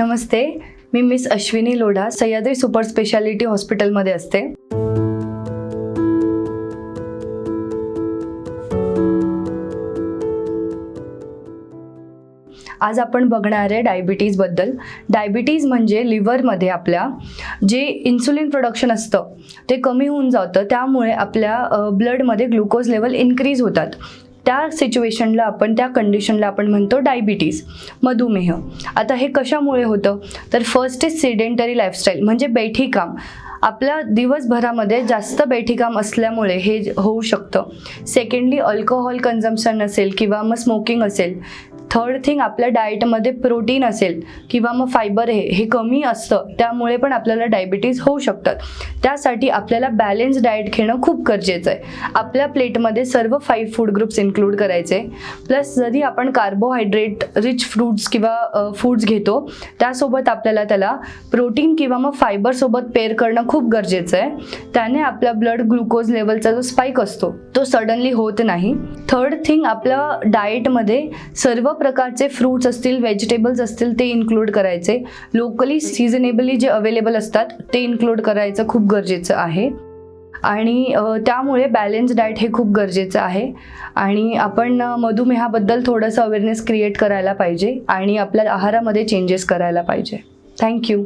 नमस्ते मी miss Ashwini Lodha Sahyadri super speciality हॉस्पिटलमध्ये असते. आज आपण बघणार आहे डायबिटीजबद्दल डायबिटीज म्हणजे लिव्हरमध्ये आपल्या जे इन्सुलिन प्रोडक्शन असतं ते कमी होऊन जातं त्यामुळे आपल्या ब्लडमध्ये ग्लुकोज लेवल इन्क्रीज होतात. त्या सिच्युएशनला आपण त्या कंडिशनला आपण म्हणतो डायबिटीज मधुमेह. आता हे कशामुळे होतं? तर फर्स्ट इज सिडेंटरी लाईफस्टाईल म्हणजे बैठी काम आपल्या दिवसभरामध्ये जास्त बैठी काम असल्यामुळे हे होऊ शकतं. सेकंडली अल्कोहोल कन्झम्पशन असेल किंवा मग स्मोकिंग असेल थर्ड थिंग आपल्या डाएटमध्ये प्रोटीन असेल किंवा मग फायबर हे हे कमी असतं त्यामुळे पण आपल्याला डायबिटीज होऊ शकतात. त्यासाठी आपल्याला बॅलेन्स डाएट घेणं खूप गरजेचं आहे. आपल्या प्लेटमध्ये सर्व फाईव्ह फूड ग्रुप्स इन्क्लूड करायचे. प्लस जरी आपण कार्बोहायड्रेट रिच फ्रूट्स किंवा फूड्स घेतो त्यासोबत आपल्याला त्याला प्रोटीन किंवा मग फायबरसोबत पेअर करणं खूप गरजेचं आहे. त्याने आपला ब्लड ग्लुकोज लेवलचा जो स्पाईक असतो तो सडनली होत नाही. थर्ड थिंग आपल्या डाएटमध्ये सर्व प्रकारचे फ्रूट्स असतील व्हेजिटेबल्स असतील ते इन्क्लूड करायचे. लोकली सिझनेबली जे अवेलेबल असतात ते इन्क्लूड करायचं खूप गरजेचं आहे. आणि त्यामुळे बॅलेन्स डाएट हे खूप गरजेचं आहे. आणि आपण मधुमेहाबद्दल थोडंसं अवेअरनेस क्रिएट करायला पाहिजे आणि आपल्या आहारामध्ये चेंजेस करायला पाहिजे. थँक्यू